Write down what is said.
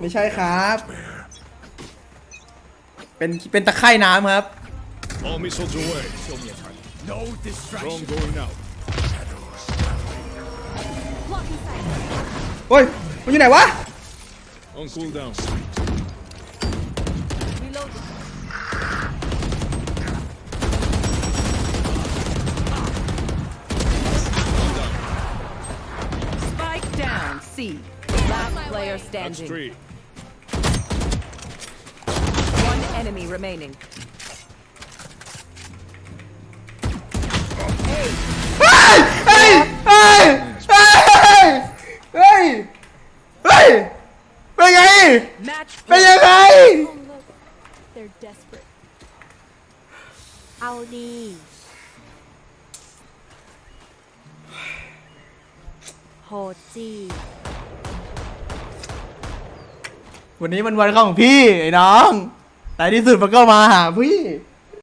ไม่ใช่ครับ เป็นเป็นตะไคร่น้ำครับ โอ้ยมันอยู่ไหนวะส Last player standing. That's three. One enemy remaining. Hey! Hey! Hey! Hey! Hey! Hey! วันนี้มันวันของพี่ ไอ้น้อง แต่ที่สุดมันก็มาหาพี่